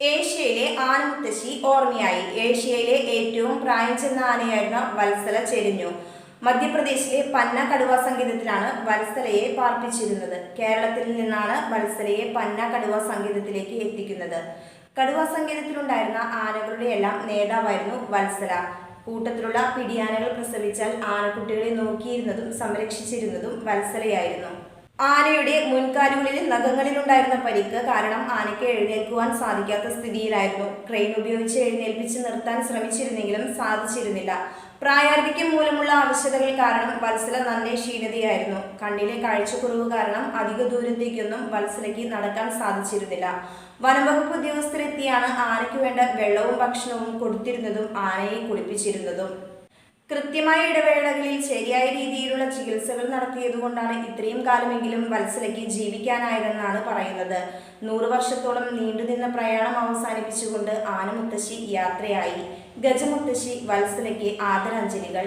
ഏഷ്യയിലെ ആനമുത്തശ്ശി ഓർമ്മയായി. ഏഷ്യയിലെ ഏറ്റവും പ്രായം ചെന്ന ആനയായിരുന്ന വത്സല ചെരിഞ്ഞു മധ്യപ്രദേശിലെ പന്ന കടുവ സംഗീതത്തിലാണ് വത്സലയെ പാർപ്പിച്ചിരുന്നത്. കേരളത്തിൽ നിന്നാണ് വത്സലയെ പന്ന കടുവ സംഗീതത്തിലേക്ക് എത്തിക്കുന്നത്. കടുവ സംഗീതത്തിലുണ്ടായിരുന്ന ആനകളുടെ എല്ലാം നേതാവായിരുന്നു വത്സല. കൂട്ടത്തിലുള്ള പിടിയാനകൾ പ്രസവിച്ചാൽ ആനക്കുട്ടികളെ നോക്കിയിരുന്നതും സംരക്ഷിച്ചിരുന്നതും വത്സലയായിരുന്നു. ആനയുടെ മുൻകാലുകളിലും നഖങ്ങളിലുണ്ടായിരുന്ന പരിക്ക് കാരണം ആനയ്ക്ക് എഴുന്നേൽക്കുവാൻ സാധിക്കാത്ത സ്ഥിതിയിലായിരുന്നു. ക്രെയിൻ ഉപയോഗിച്ച് എഴുന്നേൽപ്പിച്ച് നിർത്താൻ ശ്രമിച്ചിരുന്നെങ്കിലും സാധിച്ചിരുന്നില്ല. പ്രായാധിക്യം മൂലമുള്ള ആവശ്യതകൾ കാരണം വത്സല നന്നെ ക്ഷീണതയായിരുന്നു. കണ്ണിലെ കാഴ്ചക്കുറവ് കാരണം അധിക ദൂരത്തേക്കൊന്നും വത്സലയ്ക്ക് നടക്കാൻ സാധിച്ചിരുന്നില്ല. വനംവകുപ്പ് ഉദ്യോഗസ്ഥരെത്തിയാണ് ആനയ്ക്ക് വേണ്ട വെള്ളവും ഭക്ഷണവും കൊടുത്തിരുന്നതും ആനയെ കുളിപ്പിച്ചിരുന്നതും. കൃത്യമായ ഇടവേളകളിൽ ചികിത്സകൾ നടത്തിയതുകൊണ്ടാണ് ഇത്രയും കാലമെങ്കിലും വത്സലയ്ക്ക് ജീവിക്കാനായതെന്നാണ് പറയുന്നത്. നൂറു വർഷത്തോളം നീണ്ടുനിന്ന പ്രയാണം അവസാനിപ്പിച്ചുകൊണ്ട് ആനമുത്തശ്ശി യാത്രയായി. ഗജമുത്തശ്ശി വത്സലയ്ക്ക് ആദരാഞ്ജലികൾ.